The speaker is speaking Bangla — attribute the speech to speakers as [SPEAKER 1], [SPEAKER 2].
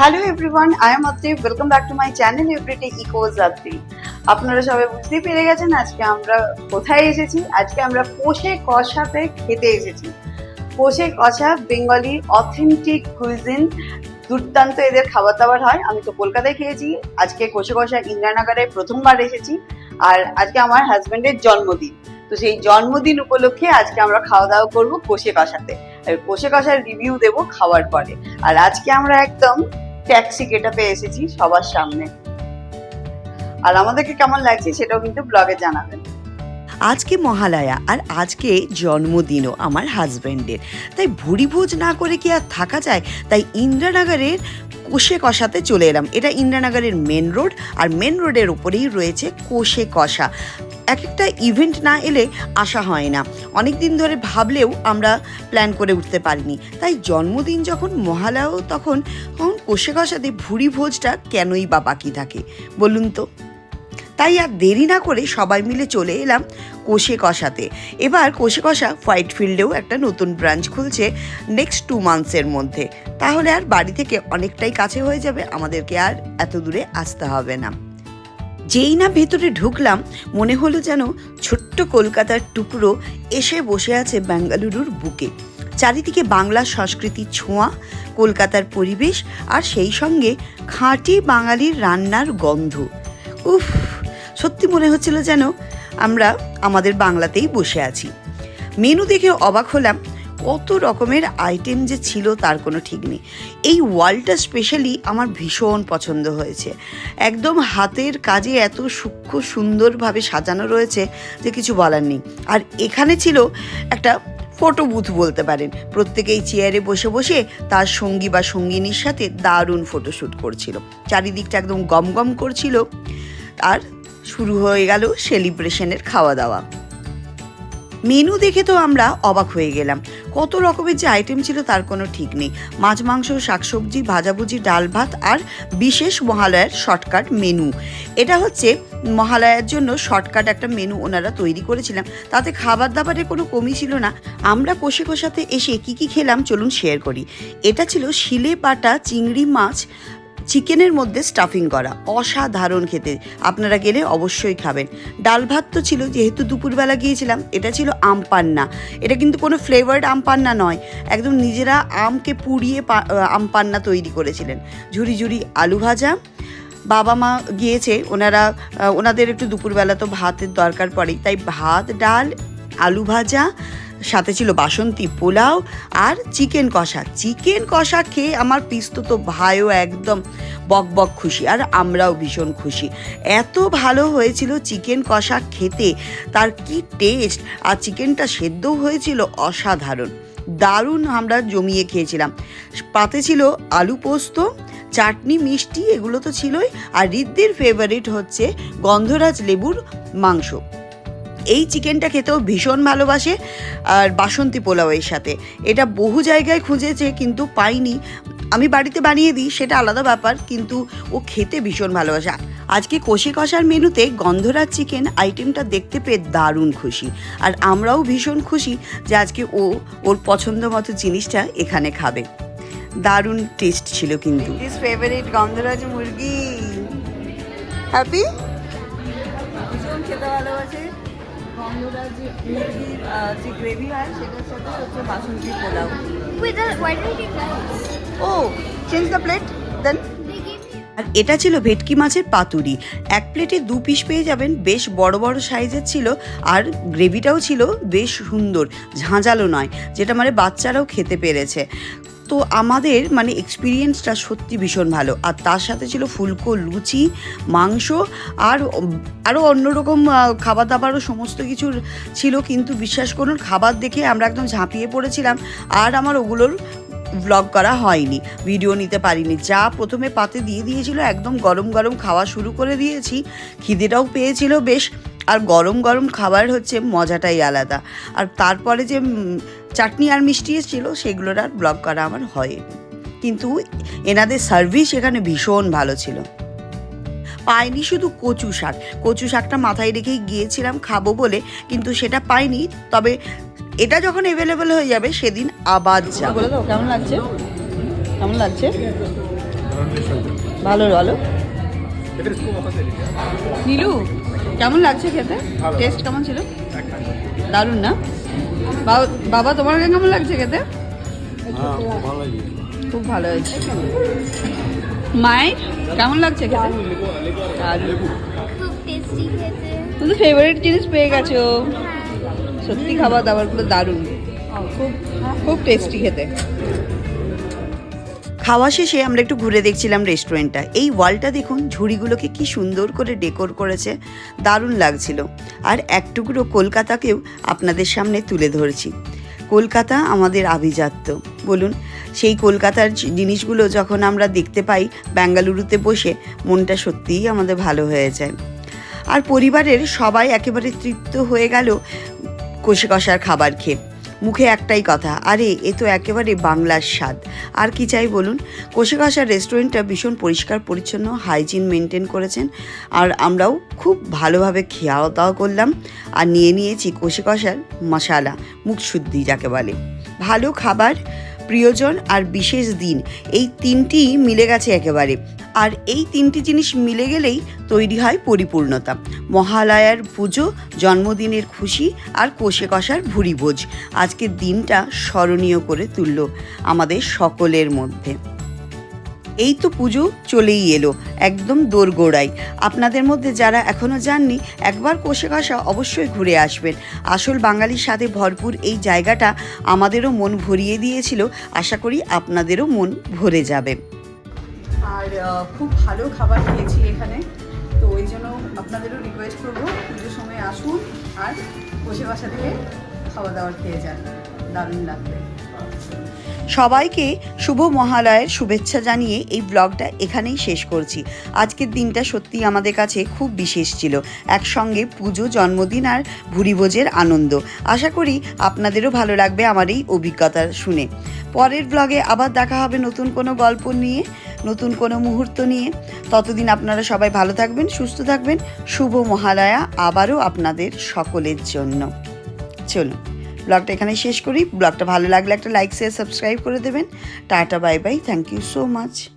[SPEAKER 1] Hello everyone I am Atri welcome back to my channel everyday echoes Atri আপনারা সবাই বুঝতেই পেরে গেছেন আজকে আমরা কোথায় এসেছি? আজকে আমরা পোষে কষাতে খেতে এসেছি। পোষে কষা বেঙ্গলি অথেন্টিক কুইজিন দুর্দান্ত এদের খাবার দাবার হয়। আমি তো কলকাতায় খেয়েছি। আজকে কোষে কষা ইন্দ্রানগরে প্রথমবার এসেছি। আর আজকে আমার হাজবেন্ডের জন্মদিন। তো সেই জন্মদিন উপলক্ষে আজকে আমরা খাওয়া দাওয়া করব কোষে কষাতে। কোষে কষার রিভিউ দেবো খাওয়ার পরে। আর আজকে আমরা একদম ট্যাক্সি গেটাপে এসেছি সবার সামনে। আর আমাদেরকে কেমন লাগছে সেটাও কিন্তু ব্লগে জানাবেন।
[SPEAKER 2] আজকে মহালয়া আর আজকে জন্মদিনও আমার হাজব্যান্ডের তাই ভুড়ি ভোজ না করে কি আর থাকা যায়? তাই ইন্দ্রানগরের কোষে কষাতে চলে এলাম। এটা ইন্দ্রানগরের মেন রোড আর মেন রোডের উপরেই রয়েছে কোষে কষা। এক একটা ইভেন্ট না এলে আসা হয় না। অনেক দিন ধরে ভাবলেও আমরা প্ল্যান করে উঠতে পারিনি। তাই জন্মদিন যখন মহালয়াও তখন তখন কোষে কষাতে ভুড়ি ভোজটা কেনই বা বাকি থাকে? বলুন তো। তাই আর দেরি না করে সবাই মিলে চলে এলাম কোষে কষাতে। এবার কোষে কষা হোয়াইট ফিল্ডেও একটা নতুন ব্রাঞ্চ খুলছে নেক্সট টু মান্থসের মধ্যে। তাহলে আর বাড়ি থেকে অনেকটাই কাছে হয়ে যাবে, আমাদেরকে আর এত দূরে আসতে হবে না। যেই না ভেতরে ঢুকলাম, মনে হলো যেন ছোট্ট কলকাতার টুকরো এসে বসে আছে বেঙ্গালুরুর বুকে। চারিদিকে বাংলা সংস্কৃতির ছোঁয়া, কলকাতার পরিবেশ আর সেই সঙ্গে খাঁটি বাঙালির রান্নার গন্ধ। উফ সত্যি মনে হচ্ছিল যেন আমরা আমাদের বাংলাতেই বসে আছি। মেনু দেখে অবাক হলাম, কত রকমের আইটেম যে ছিল তার কোনো ঠিক নেই। এই ওয়ালটা স্পেশালি আমার ভীষণ পছন্দ হয়েছে। একদম হাতের কাজে এত সূক্ষ্ম সুন্দরভাবে সাজানো রয়েছে যে কিছু বলার নেই। আর এখানে ছিল একটা ফটো বুথ বলতে পারেন। প্রত্যেকেই চেয়ারে বসে বসে তার সঙ্গী বা সঙ্গিনীর সাথে দারুণ ফটোশ্যুট করছিল। চারিদিকটা একদম গম গম করছিল। আর শুরু হয়ে গেল সেলিব্রেশনের খাওয়া দাওয়া মেনু দেখে তো আমরা অবাক হয়ে গেলাম। কত রকমের যে আইটেম ছিল তার কোনো ঠিক নেই। মাছ, মাংস, শাকসবজি, ভাজাভুজি, ডাল ভাত আর বিশেষ মহালয়ার শর্টকাট মেনু। এটা হচ্ছে মহালয়ার জন্য শর্টকাট একটা মেনু ওনারা তৈরি করেছিলাম তাতে খাবার দাবারের কোনো কমই ছিল না। আমরা কষে কষাতে এসে কী কী খেলাম চলুন শেয়ার করি। এটা ছিল শিলে পাটা চিংড়ি মাছ চিকেনের মধ্যে স্টাফিং করা। অসাধারণ খেতে। আপনারা গেলে অবশ্যই খাবেন। ডাল ভাত তো ছিল, যেহেতু দুপুরবেলা গিয়েছিলাম, এটা ছিল আম পান্না। এটা কিন্তু কোনো ফ্লেভার্ড আম পান্না নয়। একদম নিজেরা আমকে পুড়িয়ে আম পান্না তৈরি করেছিলেন। ঝুরি ঝুরি আলু ভাজা। বাবা মা গিয়েছে, ওনারা ওনাদের একটু দুপুরবেলা তো ভাতের দরকার পড়ে তাই ভাত, ডাল, আলু ভাজা সাথে ছিল বাসন্তী পোলাও আর চিকেন কষা। চিকেন কষা খেয়ে আমার পিস্তো তো ভাইও একদম বক বক খুশি আর আমরাও ভীষণ খুশি। এত ভালো হয়েছিল চিকেন কষা খেতে, তার কি টেস্ট আর চিকেনটা সেদ্ধও হয়েছিল অসাধারণ। দারুণ আমরা জমিয়ে খেয়েছিলাম। পাতে ছিল আলু পোস্ত, চাটনি মিষ্টি, এগুলো তো ছিলই। আর রিদ্ধির ফেভারিট হচ্ছে গন্ধরাজ লেবুর মাংস। এই চিকেনটা খেতেও ভীষণ ভালোবাসে আর বাসন্তী পোলাওয়ের সাথে। এটা বহু জায়গায় খুঁজেছে কিন্তু পাইনি। আমি বাড়িতে বানিয়ে দিই সেটা আলাদা ব্যাপার কিন্তু ও খেতে ভীষণ ভালোবাসে। আজকে কষে কষার মেনুতে গন্ধরাজ চিকেন আইটেমটা দেখতে পেয়ে দারুণ খুশি। আর আমরাও ভীষণ খুশি যে আজকে ও ওর পছন্দ মতো জিনিসটা এখানে খাবে। দারুণ টেস্ট ছিল কিন্তু।
[SPEAKER 1] ফেভারিট গন্ধরাজ মুরগি। হ্যাপি ভীষণ খেতে ভালোবাসে। মুরগির যে গ্রেভি হয় সেটার সাথে হচ্ছে বাসন্তী পোলাও? ও change the plate then
[SPEAKER 3] They gave me
[SPEAKER 2] আর এটা ছিল ভেটকি মাছের পাতুরি। এক প্লেটে দু পিস পেয়ে যাবেন বেশ বড় বড় সাইজের ছিল আর গ্রেভিটাও ছিল বেশ সুন্দর ঝাঁঝালো নয় যেটা মানে বাচ্চারাও খেতে পেরেছে। তো আমাদের মানে এক্সপিরিয়েন্সটা সত্যি ভীষণ ভালো। আর তার সাথে ছিল ফুলকো, লুচি, মাংস আর আরও অন্যরকম খাবার দাবারও সমস্ত কিছুর ছিল। কিন্তু বিশ্বাস করুন, খাবার দেখে আমরা একদম ঝাঁপিয়ে পড়েছিলাম আর আমার ওগুলোর ব্লগ করা হয়নি ভিডিও নিতে পারিনি। যা প্রথমে পাতে দিয়ে দিয়েছিল, একদম গরম গরম খাওয়া শুরু করে দিয়েছি। খিদেটাও পেয়েছিল বেশ, আর গরম গরম খাবার হচ্ছে মজাটাই আলাদা। আর তারপরে যে চাটনি আর মিষ্টি ছিল সেগুলোর আর ব্লগ করা আমার হয়নি। কিন্তু এনাদের সার্ভিস এখানে ভীষণ ভালো ছিল। পাইনি শুধু কচু শাক। কচু শাকটা মাথায় রেখেই গিয়েছিলাম খাব বলে কিন্তু সেটা পাইনি। তবে এটা যখন অ্যাভেলেবেল হয়ে যাবে সেদিন আবার যাব।
[SPEAKER 1] বলে দাও কেমন লাগছে? কেমন লাগছে? ভালো ভালো নীলু কেমন লাগছে খেতে? টেস্ট কেমন ছিল? দারুণ না? বাবা- বাবা তোমার কেমন লাগছে খেতে? খুব ভালো হয়েছে। মায়ের কেমন লাগছে খেতে? দারুণ।
[SPEAKER 3] খুব খেতে।
[SPEAKER 1] তুমি ফেভারিট জিনিস পেয়ে গেছো। সত্যি খাবার দাবারগুলো দারুণ। খুব খুব টেস্টি খেতে।
[SPEAKER 2] খাওয়া শেষে আমরা একটু ঘুরে দেখছিলাম রেস্টুরেন্টটা। এই ওয়ালটা দেখুন, ঝুড়িগুলোকে কি সুন্দর করে ডেকোর করেছে, দারুণ লাগছিল। আর এক টুকরো কলকাতাকেও আপনাদের সামনে তুলে ধরেছি। কলকাতা আমাদের আভিজাত্য। বলুন, সেই কলকাতার জিনিসগুলো যখন আমরা দেখতে পাই বেঙ্গালুরুতে বসে, মনটা সত্যিই আমাদের ভালো হয়ে যায়। আর পরিবারের সবাই একেবারে তৃপ্ত হয়ে গেল কষে কষার খাবার খেয়ে। মুখে একটাই কথা, আরে, এ তো একেবারে বাংলার স্বাদ। আর কি চাই বলুন? কষে কষার রেস্টুরেন্টটা ভীষণ পরিষ্কার, পরিচ্ছন্ন, হাইজিন মেনটেন করেছেন। আর আমরাও খুব ভালোভাবে খাওয়া দাওয়া করলাম আর নিয়ে নিয়েছি কষে কষার মশালা, মুখ শুদ্ধি যাকে বলে। ভালো খাবার, প্রিয়জন আর বিশেষ দিন, এই তিনটি মিলে গেছে একেবারে। আর এই তিনটি জিনিস মিলে গেলেই তৈরি হয় পরিপূর্ণতা। মহালয়ার পুজো, জন্মদিনের খুশি আর কোষে কষার ভুরি ভোজ আজকের দিনটা স্মরণীয় করে তুলল আমাদের সকলের মধ্যে। এই তো পুজো চলেই এলো, একদম দোরগোড়াই আপনাদের মধ্যে যারা এখনও যাননি, একবার কোষে কষা অবশ্যই ঘুরে আসবেন। আসল বাঙালির সাথে ভরপুর এই জায়গাটা আমাদেরও মন ভরিয়ে দিয়েছিল। আশা করি আপনাদেরও মন ভরে যাবে।
[SPEAKER 1] খুব ভালো খাবার খেয়েছি এখানে। তো ওই জন্য আপনাদেরও রিকোয়েস্ট করব, পুজোর সময় আসুন আর বসে বাসা থেকে খাওয়া দাওয়ার খেয়ে যান, দারুণ লাগবে।
[SPEAKER 2] সবাইকে শুভ মহালয়ের শুভেচ্ছা জানিয়ে এই ব্লগটা এখানেই শেষ করছি। আজকের দিনটা সত্যি আমাদের কাছে খুব বিশেষ ছিল। একসঙ্গে পুজো, জন্মদিন আর ভুরিভোজের আনন্দ। আশা করি আপনাদেরও ভালো লাগবে আমার এই অভিজ্ঞতা শুনে। পরের ব্লগে আবার দেখা হবে নতুন কোনো গল্প নিয়ে। নতুন কোনো মুহূর্ত নিয়ে। ততদিন আপনারা সবাই ভালো থাকবেন, সুস্থ থাকবেন। শুভ মহালয়া আবারও আপনাদের সকলের জন্য। চলুন, ব্লগটা এখানে শেষ করি। ব্লগটা ভালো লাগলে একটা লাইক শেয়ার সাবস্ক্রাইব করে দেবেন। Tata bye bye thank you so much